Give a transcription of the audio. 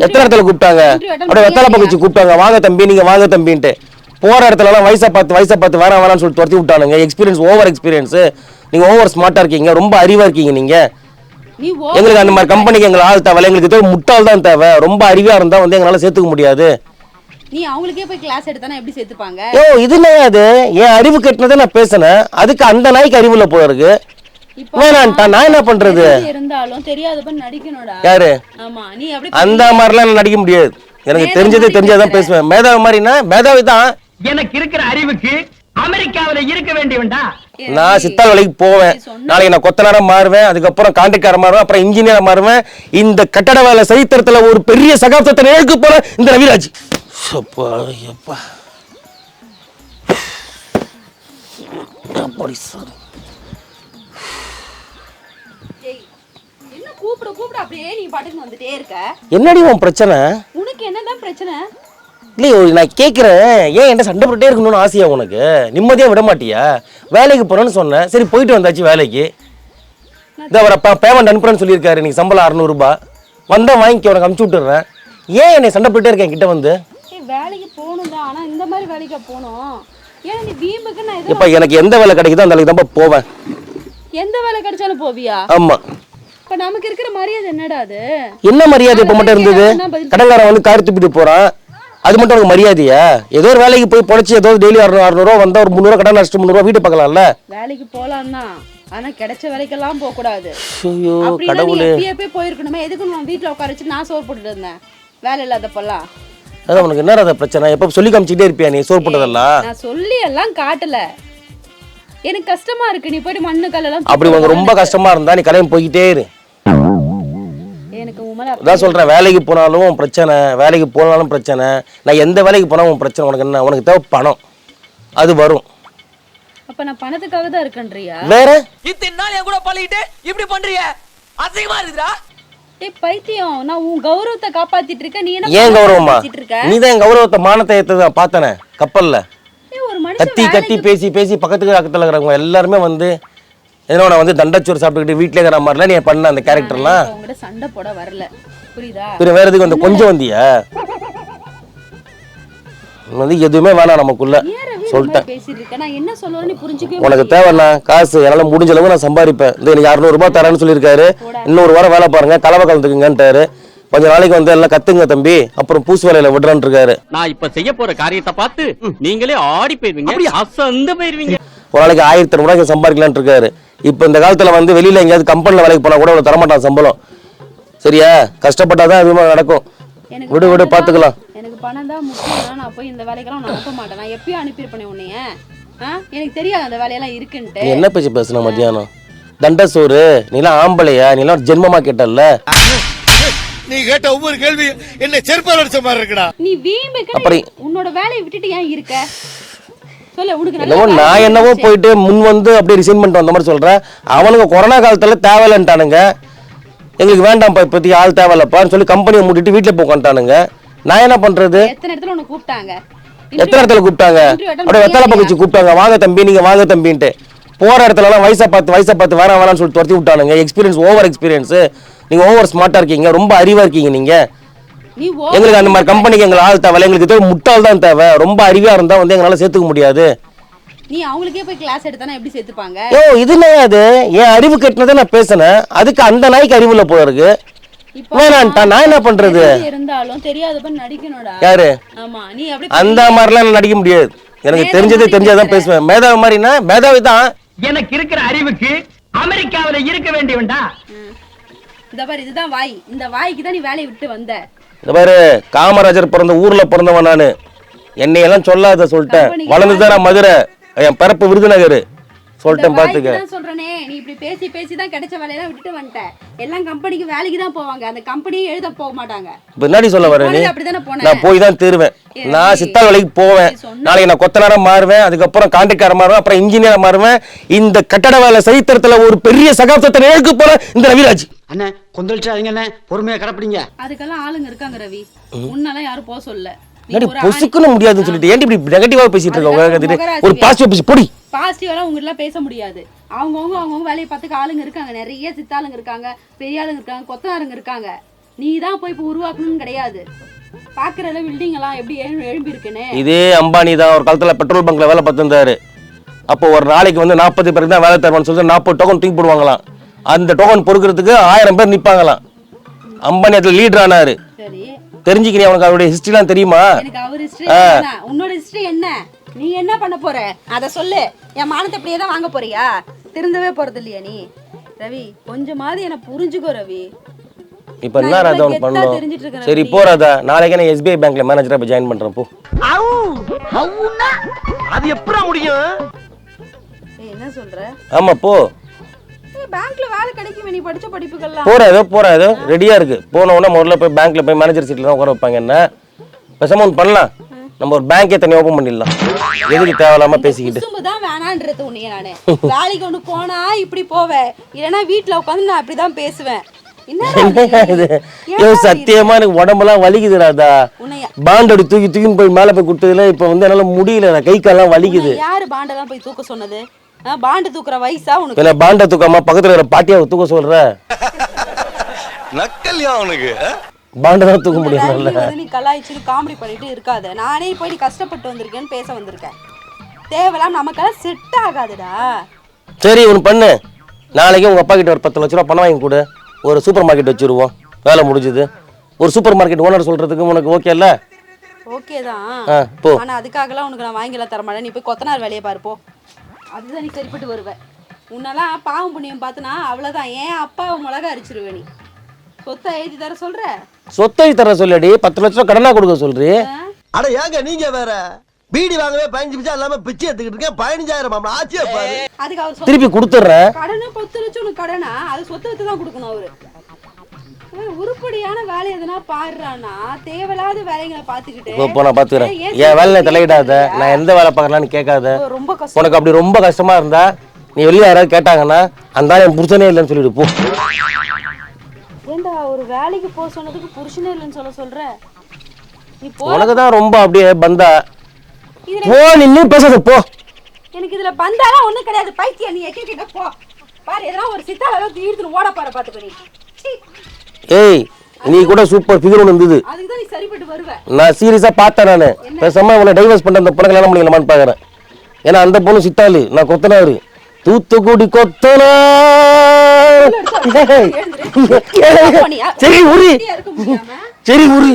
எத்தனை இடத்துல கூப்பிட்டாங்க? அப்படியே வெத்தலை வச்சு கூப்பிட்டாங்க. வாங்க தம்பி நீங்க வாங்க தம்பின்ட்டு. போற இடத்துல எல்லாம் வயசை பார்த்து வயசை பார்த்து வேணாம் வேணாம்னு சொல்லி துரத்தி விட்டானுங்க. எக்ஸ்பீரியன்ஸ் ஓவர் எக்ஸ்பீரியன்ஸ் நீங்க ஓவர் ஸ்மார்ட்டா இருக்கீங்க. ரொம்ப அறிவா இருக்கீங்க நீங்க. எங்களுக்கு அந்த மாதிரி கம்பெனிக்கு எங்களுக்கு ஆள் தேவை எங்களுக்கு தேவை முட்டாள் தான் தேவை. ரொம்ப அறிவா இருந்தா வந்து எங்களால சேர்த்துக்க முடியாது. நீ அவங்களுக்கே போய் கிளாஸ் எடுத்தானே எப்படி சேர்த்துப்பாங்க? ஓ இது என்ன அது என் அறிவு கட்டினதை நான் பேசினேன். அதுக்கு அந்த நாய்க்கு அறிவுல போயிருக்கு வேணான்ட்டா நான் என்ன பண்றது? தெரிஞ்சு இருந்தாலும் தெரியாதப்ப நடிக்கணும்டா. யாரு? ஆமா நீ அப்படி அந்த மாதிரிலாம் நான் நடிக்க முடியாது. எனக்கு தெரிஞ்சதே தெரிஞ்சாதான். பேசுவேன். மேதாவி மாதிரினா மேதாவி தான். எனக்கு இருக்கிற அறிவுக்கு அமெரிக்காவில இருக்க வேண்டியவன்டா. நான் சித்தாள் வேலைக்கு போவேன். நாளைக்கு நான் கொத்தனாரா மாறுவேன். அதுக்கப்புறம் கான்ட்ராக்டர் மாறுவேன். அப்புறம் இன்ஜினியரா மாறுவேன். இந்த கட்டட வேலை சரித்திரத்துல ஒரு பெரிய சகாப்தத்தை நிழலுக்கு போற இந்த ரவிராஜ். அப்பா எப்பா அப்படி சார். கூப்பிட கூப்பிட அப்படியே நீ பாட்டுக்கு வந்துட்டே இருக்க. என்னடி உன் பிரச்சனை? உனக்கு என்னதான் பிரச்சனை? இல்லையோ நான் கேட்குறேன் ஏன் என்ன சண்டை போட்டுட்டே இருக்கணும்னு ஆசையா உனக்கு? நிம்மதியா விட மாட்டியா? வேலைக்கு போறேன்னு சொன்னேன். சரி போயிட்டு வந்தாச்சு வேலைக்கு. இந்த அவரை பேமெண்ட் அனுப்புறேன்னு சொல்லியிருக்காரு. நீ சம்பளம் அறநூறுபா. வந்தா வாங்கிக்க உனக்கு அமுச்சு விட்டுறேன். ஏன் என்னை சண்டை போட்டுட்டே இருக்கேன் கிட்ட வந்து? வேலைக்கு போகணும் தான். ஆனா இந்த மாதிரி வேலைக்கு போகணும்? இப்ப எனக்கு எந்த வேலை கிடைக்குதோ அந்த வேலைக்கு தான் போவேன். எந்த வேலை கிடைச்சாலும் போவியா? ஆமா. இப்ப நமக்கு இருக்கிற மரியாதை என்னடா அது? என்ன மரியாதை இப்ப மட்டும் இருந்தது? கடன்காரன் வந்து கார் துப்பிட்டு போறான். அது மட்டும் உனக்கு மரியாதையா? ஏதோ ஒரு வேலைக்கு போய் பொழைச்சி ஏதோ டெய்லி அறுநூறு அறுநூறுவா வந்தா ஒரு முந்நூறுவா கடன் அடிச்சுட்டு முந்நூறுவா வீட்டு பார்க்கலாம்ல? வேலைக்கு போலாம் தான் ஆனா கிடைச்ச வேலைக்கெல்லாம் போக கூடாது ஐயோ கடவுளே. போய் போயிருக்கணுமே? எதுக்கு நான் வீட்டுல உட்கார வச்சு நான் சோறு போட்டுட்டு இருந்தேன். வேலை இல்லாதப்பெல்லாம். அதான் உனக்கு என்ன அதை பிரச்சனை? எப்ப சொல்லி காமிச்சிட்டே இருப்பியா நீ சோறு போட்டதெல்லாம்? நான் சொல்லி எல்லாம் காட்டல. எனக்கு கஷ்டமா இருக்கு. நீ போயிட்டு மண்ணு கல்லெல்லாம் அப்படி உனக்கு ரொம்ப கஷ்டமா இருந்தா நீ கடையும் போய்கிட்டே இரு. அதான் சொல்றேன் வேலைக்கு போனாலும் பிரச்சனை வேலைக்கு போனாலும் பிரச்சனை. நான் எந்த வேலைக்கு போனாலும் பிரச்சனை உனக்கு என்ன உனக்கு தேவை பணம். அது வரும். அப்ப நான் பணத்துக்காக தான் இருக்கேன்றியா? வேற? இத்தனை நாள் என் கூட பழகிட்டு இப்படி பண்றீங்க அசிங்கமா பைத்தியம் நான் உன் கௌரவத்தை காப்பாத்திட்டு இருக்கேன். நீ என்ன ஏன் பணத்தை கௌரவமா காப்பாத்திட்டு இருக்க? நீ தான் என் கௌரவத்தை மானத்தை ஏத்தது நான் பார்த்தனே கப்பல்ல. ஏய், ஒரு மனுஷன் கத்தி கத்தி பேசி பேசி பக்கத்துக்கு பக்கத்துல இருக்கிறவங்க எல்லாருமே வந்து ஏதோ நான் வந்து தண்டச்சோறு சாப்பிட்டுக்கிட்டு வீட்டிலே இருக்கிற மாதிரிலாம் நீ பண்ண அந்த கேரக்டர்லாம் உங்ககிட்ட சண்டை போட வரல. புரியுதா? பின்ன வேற எதுக்கு வந்து கொஞ்சம் வந்தியா? வந்து எதுவுமே வேணாம் நமக்குள்ள. சொல்லிட்டேன். உனக்கு தேவைண்ணா காசு என்னால முடிஞ்ச அளவு நான் சம்பாதிப்பேன். இந்த எனக்கு இரநூறுபா தரேன்னு சொல்லியிருக்காரு. இன்னொரு வாரம் வேலை பாருங்க கலவை கலந்துக்குங்கன்ட்டாரு. கொஞ்ச நாளைக்கு வந்து எல்லாம் கத்துங்க தம்பி. அப்புறம் பூசு வேலையில விடுறான்னு இருக்காரு நான் இப்ப செய்ய போற காரியத்தை பார்த்து நீங்களே ஆடி போயிருவீங்க. அசந்து போயிருவீங்க. ஒரு நாளைக்கு ஆயிரத்தி ரூபாய்க்கு சம்பாதிக்கலாம்னு இருக்காரு. இப்போ இந்த காலத்துல வந்து வெளியில எங்கேயாவது கம்பெனில வேலைக்கு போனா கூட அவ்வளவு தரமாட்டான் சம்பளம். சரியா? கஷ்டப்பட்டாதான் அதிகமாக நடக்கும். எனக்கு விடு விடு பணம் தான்- பாத்துக்கலாம். எனக்கு பணம் தான் முக்கியம் நான் போய் இந்த வேலைக்கெல்லாம் நான் அனுப்ப மாட்டேன். நான் எப்பயும் அனுப்பியிருப்பேனே உன்னைய. ஆ? எனக்கு தெரியாது அந்த வேலையெல்லாம் இருக்குன்ட்டு. நீ என்ன பேச்சு பேசுன மத்தியானம்? தண்ட சோறு. நீலாம் ஆம்பளையா? நீலாம் ஜென்மமா கேட்டல்ல? நீ கேட்ட ஒவ்வொரு கேள்வி என்ன செருப்பால் அடிச்ச மாதிரி இருக்குடா. நீ வீம்புக்கு அப்படி. உன்னோட வேலையை விட்டுட்டு ஏன் இருக்க? என்னவோ நான் என்னவோ. போயிட்டு முன் வந்து அப்படியே ரிசைன் பண்ணிட்டு வந்த மாதிரி சொல்றேன். அவனுங்க கொரோனா காலத்துல தேவையில்லைன்ட்டானுங்க. எங்களுக்கு வேண்டாம்ப்பா இப்போதைக்கு ஆள் தேவையில்லப்பான்னு சொல்லி கம்பெனியை மூடிட்டு வீட்டில் போய் உட்காந்துட்டானுங்க நான் என்ன பண்றது? எத்தனை இடத்துல கூப்பிட்டாங்க? எத்தனை இடத்துல கூப்பிட்டாங்க? Interview attend அப்படியே வெத்தலை பக்கம் கூப்பிட்டாங்க. வாங்க தம்பி நீங்க வாங்க தம்பின்ட்டு. போற இடத்துல எல்லாம் வயசை பார்த்து வயசை பார்த்து வேணாம் வேணாம்னு சொல்லி துரத்தி விட்டானுங்க. எக்ஸ்பீரியன்ஸ் ஓவர் எக்ஸ்பீரியன்ஸ் நீங்க ஓவர் ஸ்மார்ட்டா இருக்கீங்க. ரொம்ப அறிவா இருக்கீங்க நீங்க. நீ ஓ எங்களுக்கு அந்த மாதிரி கம்பெனிக்கு எங்களுக்கு ஆள் தேவை எங்களுக்கு தேவை முட்டாள் தான் தேவை. ரொம்ப அறிவா இருந்தா வந்து எங்களால சேர்த்துக்க முடியாது. நீ அவங்களுக்கே போய் கிளாஸ் எடுத்தானே எப்படி சேர்த்துப்பாங்க? ஓ இது என்ன அது என் அறிவு கட்டினதை நான் பேசினேன். அதுக்கு அந்த நாய்க்கு அறிவுல போயிருக்கு இப்போ வேணான்ட்டா நான் என்ன பண்றது? தெரிஞ்சு இருந்தாலும் தெரியாதப்ப நடிக்கணும்டா. யாரு? ஆமா நீ அப்படி அந்த மாதிரிலாம் நான் நடிக்க முடியாது. எனக்கு தெரிஞ்சதே தெரிஞ்சாதான். பேசுவேன். மேதாவி மாதிரினா மேதாவி தான். எனக்கு இருக்கிற அறிவுக்கு அமெரிக்காவில இருக்க வேண்டியவன்டா. இந்த பாரு இதுதான் வாய். இந்த வாய்க்கு தான் நீ வேலையை விட்டு வந்த. இந்த பாரு காமராஜர் பிறந்த ஊர்ல பிறந்தவன் நானு. என்னையெல்லாம் சொல்லாத சொல்லிட்டேன். வளர்ந்துதான் நான் மதுரை. என் பிறப்பு விருதுநகர். சொல்லிட்டேன் தான் சொல்றேனே. நீ இப்படி பேசி பேசி தான் கிடைச்ச வேலையெல்லாம் விட்டுட்டு வந்துட்ட. எல்லாம் கம்பெனிக்கு வேலைக்கு தான் போவாங்க. அந்த கம்பெனியே எழுத போக மாட்டாங்க. இப்ப என்னடி சொல்ல வர நீ. போனது அப்படிதானே போன? நான் போய் தான் தீருவேன். நான் சித்தாள் வேலைக்கு போவேன். நாளைக்கு நான் கொத்தனாரா மாறுவேன் அதுக்கப்புறம் கான்ட்ராக்டர் மாறுவேன் அப்புறம் இன்ஜினியரா மாறுவேன். இந்த கட்டட வேலை சரித்திரத்துல ஒரு பெரிய சகாப்தத்தை நிழலுக்கு போற இந்த ரவிராஜ். அண்ணே கொந்தளிச்சாதீங்க அண்ணே. பொறுமையா கடப்பிடிங்க. அதுக்கெல்லாம் ஆளுங்க இருக்காங்க ரவி. உன்னெல்லாம் யாரும் போக சொல்ல. நீ பொசுக்குன்னு முடியாதுன்னு சொல்லிட்டு ஏன்டி இப்படி நெகட்டிவா பேசிட்டு இருக்க ஒரு பாசிட்டிவ் பேசி பொடி. பாசிட்டிவெல்லாம் உங்ககிட்ட பேச முடியாது. அவங்கவுங்க அவங்கவுங்க வேலையை பார்த்துக்க ஆளுங்க இருக்காங்க. நிறைய சித்தாளுங்க இருக்காங்க பெரிய ஆளுங்க இருக்காங்க கொத்தனாருங்க இருக்காங்க. நீ தான் போய் இப்போ உருவாக்கணும்னு கிடையாது. பாக்குறல பில்டிங் எல்லாம் எப்படி எழு- எழும்பி இருக்குன்னு இதே அம்பானி தான் ஒரு காலத்தில் பெட்ரோல் பங்க்ல வேலை பார்த்துருந்தாரு. அப்போ ஒரு நாளைக்கு வந்து நாற்பது பேருக்கு தான் வேலை தருவான்னு சொல்லிட்டு நாற்பது டோக்கன் தூக்கி போடுவாங்களாம். அந்த டோக்கன் பொறுக்கிறதுக்கு ஆயிரம் பேர் நிற்பாங்களாம் அம்பானி அதில் லீடர் ஆனாரு. சரி. தெரிஞ்சுக்கிறீ அவனுக்கு அவருடைய ஹிஸ்ட்ரிலாம் தெரியுமா? உன்னோட ஹிஸ்டரி என்ன? நீ என்ன பண்ண போற? அத சொல்லு. என் மானத்தை அப்படியே தான் வாங்க போறியா? திருந்தவே போறது இல்லையா நீ? ரவி கொஞ்சமாவது என்ன புரிஞ்சுக்கோ ரவி. இப்போ என்ன ராதா ஒன்று பண்ணணும். சரி. போ ராதா நாளைக்கு நான் எஸ்பிஐ பேங்க்ல மேனேஜராக போய் ஜாயின் பண்ணுறேன் போ. அது எப்படா முடியும்? என்ன சொல்ற? ஆமாம் போ. பேங்க்ல வேலை கிடைக்குமே நீ படிச்ச படிப்புகள்லாம். போற ஏதோ போற ஏதோ ரெடியா இருக்கு. போன உடனே முதல்ல போய் பேங்க்ல போய் மேனேஜர் சீட்ல தான் உட்கார வைப்பாங்க என்ன? பேசாம ஒன்று பண்ணலாம். நம்ம ஒரு பேங்கே தனியாக ஓப்பன் பண்ணிடலாம். எதுக்கு தேவையில்லாம பேசிக்கிட்டு? தான் வேணான்றது உன்னைய நானு. வேலைக்கு ஒண்ணு போனா இப்படி போவேன் இல்லைன்னா வீட்ல உட்காந்து நான் அப்படிதான் பேசுவேன். அப்படி சத்தியமா எனக்கு உடம்பெல்லாம் வலிக்குது ராதா உன்னைய பாண்டோடி தூக்கி தூக்கி போய் மேலே போய் கொடுத்ததுல இப்போ வந்து என்னால முடியல கை கால்லாம் வலிக்குது. யாரு பாண்டெல்லாம் போய் தூக்க சொன்னது? பாண்டு தூக்குற வயசா உனக்கு? என்ன பாண்டை தூக்காம பக்கத்துல இருக்கிற பாட்டியா தூக்க சொல்ற? நக்கல்யா அவனுக்கு பாண்டை தான் தூக்க வந்து நீ கலாய்ச்சிட்டு காமெடி பண்ணிட்டு இருக்காத. நானே போய் நீ கஷ்டப்பட்டு வந்திருக்கேன்னு பேச வந்திருக்கேன். தேவையில்லாம் நமக்கெல்லாம் செட் ஆகாதுடா. சரி ஒன்று பண்ணு. நாளைக்கு உங்க அப்பா கிட்ட ஒரு பத்து லட்ச ரூபா பணம் வாங்கி கொடு. ஒரு சூப்பர் மார்க்கெட் வச்சிருவோம். வேலை முடிஞ்சுது. ஒரு சூப்பர் மார்க்கெட் ஓனர் சொல்றதுக்கு உனக்கு ஓகே இல்ல? ஓகே தான். ஆ போ. ஆனா அதுக்காகலாம் உனக்கு நான் வாங்கிலாம் தர மாட்டேன். நீ போய் கொத்தனார் வேலையை பாரு போ. அதுதான் நீ சரிப்பட்டு வருவ. உன்னெல்லாம் பாவம் புண்ணியம் பார்த்தனா அவ்வளவுதான். ஏன் அப்பாவை மிளகா அரிச்சிருவே நீ? சொத்தை எழுதி தர சொல்ற? சொத்தை தர சொல்லடி. பத்து லட்ச ரூபா கடனா கொடுக்க சொல்றி. அட ஏங்க நீங்க வேற? பீடி வாங்கவே பதினஞ்சு பிச்சா இல்லாம பிச்சை எடுத்துக்கிட்டு இருக்கேன். பதினஞ்சாயிரம் மாமா ஆச்சியா பாரு அதுக்கு அவர் சொத்து திருப்பி கொடுத்துட்றேன் கடனு பத்து லட்சம் உனக்கு கடனா? அது சொத்தை வச்சு தான் கொடுக்கணும் அவரு. ஏய், உருப்படியான வேலை எதுனா பாடுறானா தேவையில்லாத வேலைங்களை பாத்துக்கிட்டு இப்போ இப்போ நான் பார்த்துக்கிறேன். ஏன் என் வேலையை சுத்தி தலையிடாத. நான் எந்த வேலை பார்க்கலான்னு கேட்காத. ரொம்ப கஷ்டம். உனக்கு அப்படி ரொம்ப கஷ்டமா இருந்தா நீ வெளியே யாராவது கேட்டாங்கன்னா அந்த ஆள் என் புருஷனே இல்லைன்னு சொல்லிட்டு போ. ஏண்டா ஒரு வேலைக்கு போக சொன்னதுக்கு புருஷனே இல்லைன்னு சொல்ல சொல்ற? நீ போ உனக்கு தான் ரொம்ப அப்படியே பந்தா. போ நின்னு பேசாத போ. எனக்கு இதுல பந்தாலாம் ஒண்ணும் கிடையாது. பைத்தியம் நீ எக்கி கிட்ட போ. பாரு எதனா ஒரு சித்தால ஏதாவது ஈர்த்துன்னு ஓட பாரு பாத்துக்க நீ. ஏய் நீ கூட சூப்பர் ஃபிகர் ஒன்று இருந்தது. அதுக்கு தான் நீ சரிப்பட்டு வருவ. நான் சீரியஸாக பார்த்தேன் நான். பேசாம உன்னை டைவர்ஸ் பண்ண அந்த பொண்ணு கல்யாணம் பண்ணிக்கலாமான்னு பார்க்குறேன் ஏன்னா அந்த பொண்ணு சித்தாளு. நான் கொத்தனாரு. தூத்துக்குடி எழுந்துரு. சரி உரி. சரி உரி.